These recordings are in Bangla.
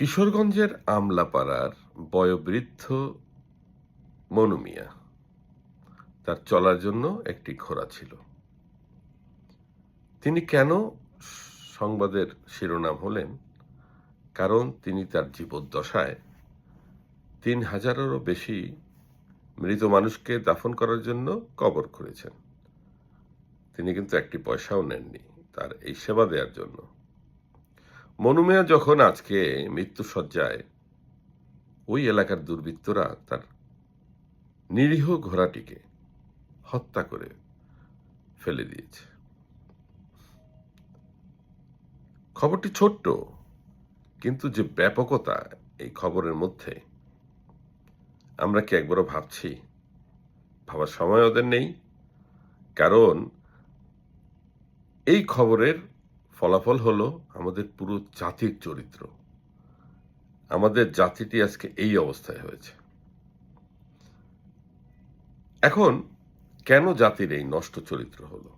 কিশোরগঞ্জের আমলাপাড়ার বয়োবৃদ্ধ মনুমিয়া তার চলার জন্য একটি ঘোড়া ছিল। তিনি কেন সংবাদের শিরোনাম হলেন? কারণ তিনি তার জীবদ্দশায় তিন হাজারেরও বেশি মৃত মানুষকে দাফন করার জন্য কবর করেছেন তিনি কিন্তু একটি পয়সাও নেননি তার এই সেবা দেওয়ার জন্য। মনুমিয়া যখন আজকে মৃত্যুসজ্জায় ওই এলাকার দুর্বৃত্তরা তার নিরীহ ঘোড়াটিকে হত্যা করে ফেলে দিয়েছে। খবরটি ছোট্ট, কিন্তু যে ব্যাপকতা এই খবরের মধ্যে, আমরা কি একবারও ভাবছি? ভাবার সময় ওদের নেই। কারণ এই খবরের ফলাফল হলো আমাদের পুরো জাতির চরিত্র। আমাদের জাতিটি আজকে এই অবস্থায় হয়েছে। এখন কেন জাতির এই নষ্ট চরিত্র হলো?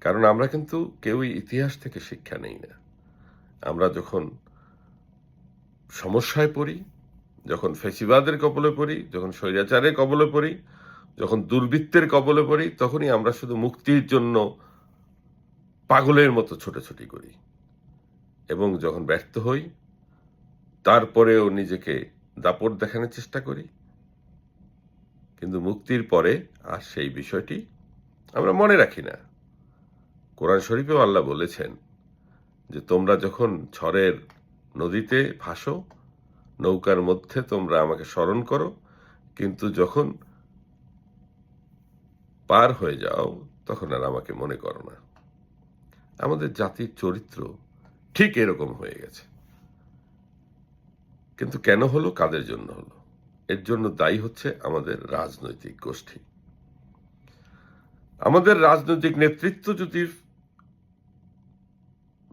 কারণ আমরা কিন্তু কেউই ইতিহাস থেকে শিক্ষা নেই না। আমরা যখন সমস্যায় পড়ি, যখন ফেসিবাদের কবলে পড়ি, যখন স্বৈরাচারের কবলে পড়ি, যখন দুর্বৃত্তের কবলে পড়ি, তখনই আমরা শুধু মুক্তির জন্য পাগলের মতো ছোটাছুটি করি। এবং যখন ব্যর্থ হই, তারপরেও নিজেকে দাপট দেখানোর চেষ্টা করি। কিন্তু মুক্তির পরে আর সেই বিষয়টি আমরা মনে রাখি না। কোরআন শরীফেও আল্লাহ বলেছেন যে, তোমরা যখন ঝড়ের নদীতে ভাসো, নৌকার মধ্যে তোমরা আমাকে স্মরণ করো। কিন্তু যখন পার হয়ে যাও, তখন আর আমাকে মনে করো না। আমাদের জাতির চরিত্র ঠিক এরকম হয়ে গেছে। কিন্তু কেন হলো, কাদের জন্য হলো? এর জন্য দায়ী হচ্ছে আমাদের রাজনৈতিক গোষ্ঠী। আমাদের রাজনৈতিক নেতৃত্ব যদি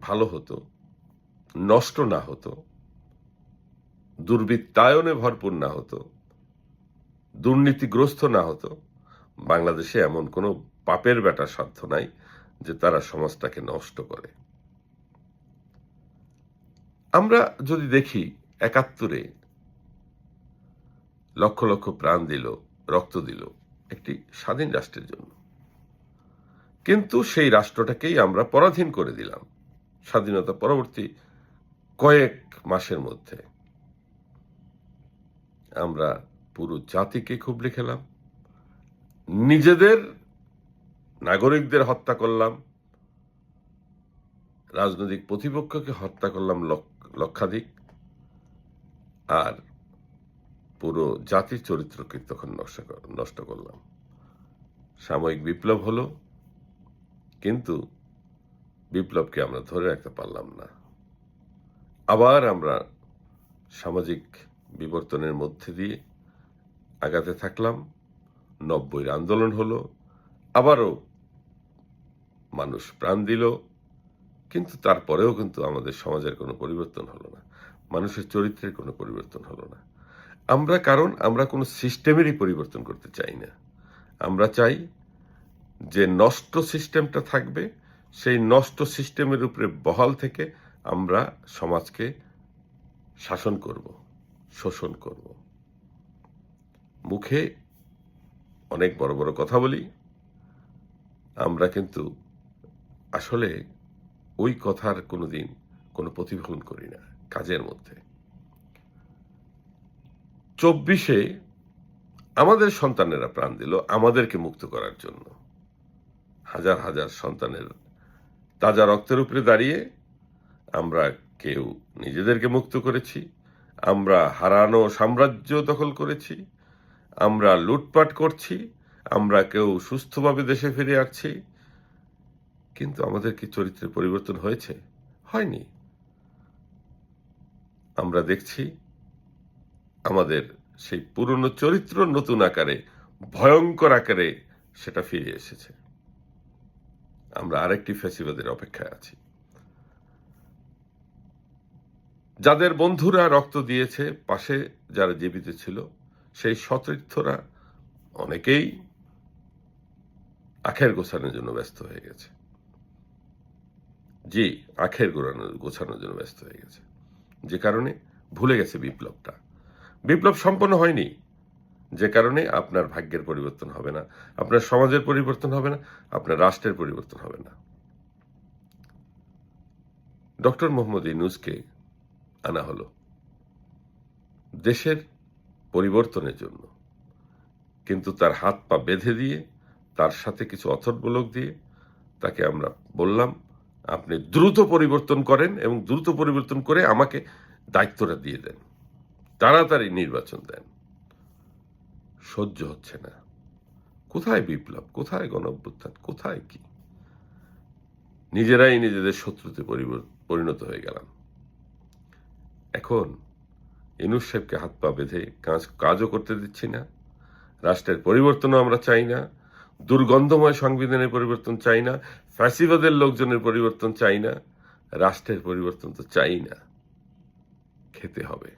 ভালো হতো, নষ্ট না হতো, দুর্বৃত্তায়নে ভরপুর না হতো, দুর্নীতিগ্রস্ত না হতো, বাংলাদেশে এমন কোনো পাপের বেটা সাধ্য নাই। যে তারা সমাজটাকে নষ্ট করে। আমরা যদি দেখি একাত্তরে লক্ষ লক্ষ প্রাণ দিল, রক্ত দিল একটি স্বাধীন রাষ্ট্রের জন্য। কিন্তু সেই রাষ্ট্রটাকেই আমরা পরাধীন করে দিলাম স্বাধীনতা পরবর্তী কয়েক মাসের মধ্যে। আমরা পুরো জাতিকে খুবলে খেলাম, নিজেদের নাগরিকদের হত্যা করলাম, রাজনৈতিক প্রতিপক্ষকে হত্যা করলাম লক্ষাধিক, আর পুরো জাতির চরিত্রকে তখন নষ্ট করলাম। সাময়িক বিপ্লব হলো, কিন্তু বিপ্লবকে আমরা ধরে রাখতে পারলাম না। আবার আমরা সামাজিক বিবর্তনের মধ্যে দিয়ে আগাতে থাকলাম। নব্বইয়ের আন্দোলন হলো আবারও মানুষ প্রাণ দিল, কিন্তু তারপরেও কিন্তু আমাদের সমাজের কোনো পরিবর্তন হলো না। মানুষের চরিত্রের কোনো পরিবর্তন হলো না। আমরা কারণ, আমরা কোনো সিস্টেমেরই পরিবর্তন করতে চাই না। আমরা চাই যে নষ্ট সিস্টেমটা থাকবে, সেই নষ্ট সিস্টেমের উপরে বহাল থেকে আমরা সমাজকে শাসন করব, শোষণ করব। মুখে অনেক বড় বড় কথা বলি আমরা কিন্তু আসলে ওই কথার কোনো দিন কোনো প্রতিফলন করি না কাজের মধ্যে। চব্বিশে আমাদের সন্তানেরা প্রাণ দিল আমাদেরকে মুক্ত করার জন্য। হাজার হাজার সন্তানের তাজা রক্তের উপরে দাঁড়িয়ে আমরা কেউ নিজেদেরকে মুক্ত করেছি, আমরা হারানো সাম্রাজ্য দখল করেছি, আমরা লুটপাট করছি আমরা কেউ সুস্থভাবে দেশে ফিরে আসছি, কিন্তু আমাদের কি চরিত্রের পরিবর্তন হয়েছে? হয়নি। আমরা দেখছি আমাদের সেই পুরনো চরিত্র নতুন আকারে, ভয়ঙ্কর আকারে সেটা ফিরে এসেছে। আমরা আরেকটি ফেসিবাদের অপেক্ষায় আছি। যাদের বন্ধুরা রক্ত দিয়েছে, পাশে যারা জীবিত ছিল, সেই সতীর্থরা অনেকেই আখের গোছানোর জন্য ব্যস্ত হয়ে গেছে। জি, আখের গোড়ানোর গোছানোর জন্য ব্যস্ত হয়ে গেছে। যে কারণে ভুলে গেছে বিপ্লবটা। বিপ্লব সম্পন্ন হয়নি। যে কারণে আপনার ভাগ্যের পরিবর্তন হবে না, আপনার সমাজের পরিবর্তন হবে না, আপনার রাষ্ট্রের পরিবর্তন হবে না। ডক্টর মোহাম্মদ ইনুসকে আনা হলো দেশের পরিবর্তনের জন্য। কিন্তু তার হাত পা বেঁধে দিয়ে তার সাথে কিছু অথট অথর্বলোক দিয়ে তাকে আমরা বললাম, আপনি দ্রুত পরিবর্তন করেন এবং দ্রুত পরিবর্তন করে আমাকে দায়িত্বটা দিয়ে দেন। তাড়াতাড়ি নির্বাচন দেন। সহ্য হচ্ছে না। কোথায় বিপ্লব? কোথায় গণ অভ্যুত্থান কোথায় কি? নিজেরাই নিজেদের শত্রুতে পরিণত হয়ে গেলাম। এখন ইনুস সাহেবকে হাত পা বেঁধে কাজ, কাজও করতে দিচ্ছি না। রাষ্ট্রের পরিবর্তনও আমরা চাই না। দুর্গন্ধময় সংবিধানের পরিবর্তন চাই না ফ্যাসিবাদের লোকজনের পরিবর্তন চাই না রাষ্ট্রের পরিবর্তন তো চাই না খেতে হবে।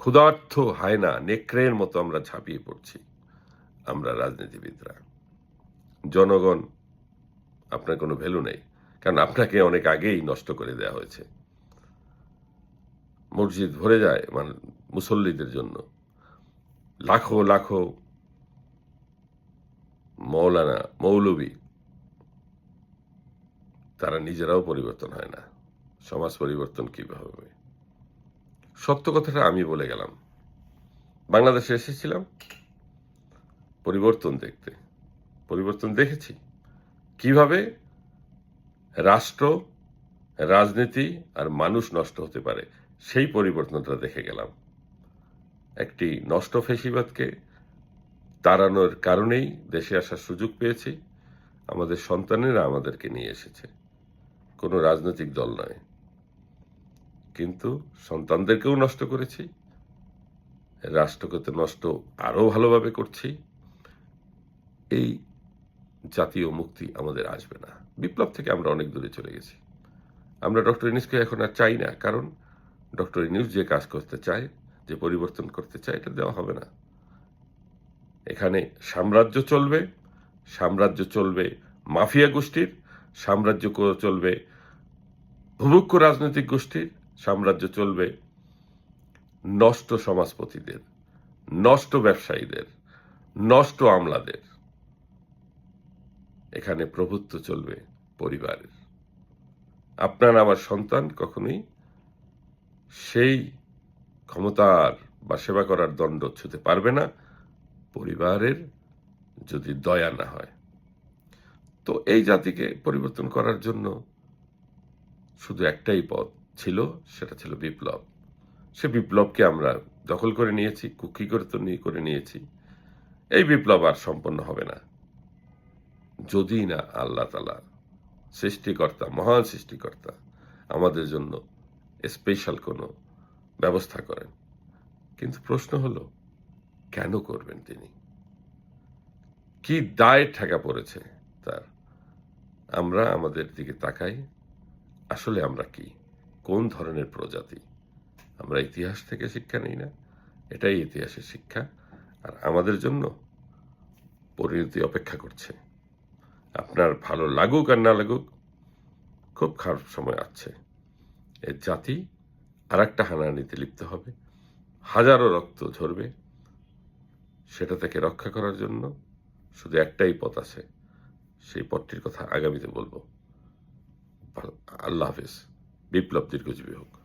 ক্ষুধার্থ হায়না, নেকড়ের মতো আমরা ঝাঁপিয়ে পড়ছি, আমরা রাজনীতিবিদরা। জনগণ, আপনার কোনো ভ্যালু নেই, কারণ আপনাকে অনেক আগেই নষ্ট করে দেওয়া হয়েছে। মসজিদ ভরে যায় মানে মুসল্লিদের জন্য। লাখো লাখো মৌলানা মৌলবী তারা নিজেরাও পরিবর্তন হয় না। সমাজ পরিবর্তন কীভাবে হবে? সত্য কথাটা আমি বলে গেলাম। বাংলাদেশে এসেছিলাম। পরিবর্তন দেখতে। পরিবর্তন দেখেছি। কীভাবে রাষ্ট্র, রাজনীতি আর মানুষ নষ্ট হতে পারে, সেই পরিবর্তনটা দেখে গেলাম। একটি নষ্ট ফেসিবাদকে তাড়ানোর কারণেই দেশে আসার সুযোগ পেয়েছি। আমাদের সন্তানেরা আমাদেরকে নিয়ে এসেছে। কোনো রাজনৈতিক দল নয়। কিন্তু সন্তানদেরকেও নষ্ট করেছি। রাষ্ট্রকে তো নষ্ট আরও ভালোভাবে করছি। এই জাতীয় মুক্তি আমাদের আসবে না। বিপ্লব থেকে আমরা অনেক দূরে চলে গেছি। আমরা ডক্টর ইনিউসকে এখন আর চাই না। কারণ ডক্টর ইনিউস যে কাজ করতে চায়, যে পরিবর্তন করতে চায়, এটা দেওয়া হবে না। এখানে সাম্রাজ্য চলবে সাম্রাজ্য চলবে মাফিয়া গোষ্ঠীর, সাম্রাজ্য চলবে ভুভুক্ষ রাজনৈতিক গোষ্ঠীর, সাম্রাজ্য চলবে নষ্ট সমাজপতিদের, নষ্ট ব্যবসায়ীদের, নষ্ট আমলাদের। এখানে প্রভুত্ব চলবে পরিবারের। আপনার আমার সন্তান কখনোই সেই ক্ষমতার বা সেবা করার দণ্ড ছুতে পারবে না। পরিবারের যদি দয়া না হয়। তো এই জাতিকে পরিবর্তন করার জন্য শুধু একটাই পথ ছিল, সেটা ছিল বিপ্লব। সে বিপ্লবকে আমরা দখল করে নিয়েছি কুকি করে তো নিয়ে, করে নিয়েছি। এই বিপ্লব আর সম্পন্ন হবে না। যদি না আল্লাহ তালা সৃষ্টিকর্তা, মহান সৃষ্টিকর্তা, আমাদের জন্য স্পেশাল কোনো ব্যবস্থা করেন। কিন্তু প্রশ্ন হলো কেন করবেন তিনি? কি দায় ঠেকা পড়েছে তার? আমরা আমাদের দিকে তাকাই। আসলে আমরা কি? কোন ধরনের প্রজাতি? আমরা ইতিহাস থেকে শিক্ষা নিই না? এটাই ইতিহাসের শিক্ষা। আর আমাদের জন্য পরিণতি অপেক্ষা করছে। আপনার ভালো লাগুক আর না লাগুক, খুব খারাপ সময় আছে। এর জাতি আর একটা হানাহানিতে লিপ্ত হবে। হাজারো রক্ত ঝরবে। সেটা থেকে রক্ষা করার জন্য শুধু একটাই পথ আছে। সেই পথটির কথা আগামীতে বলব। আল্লাহ হাফিজ। বিপ্লব দীর্ঘজীবী হোক।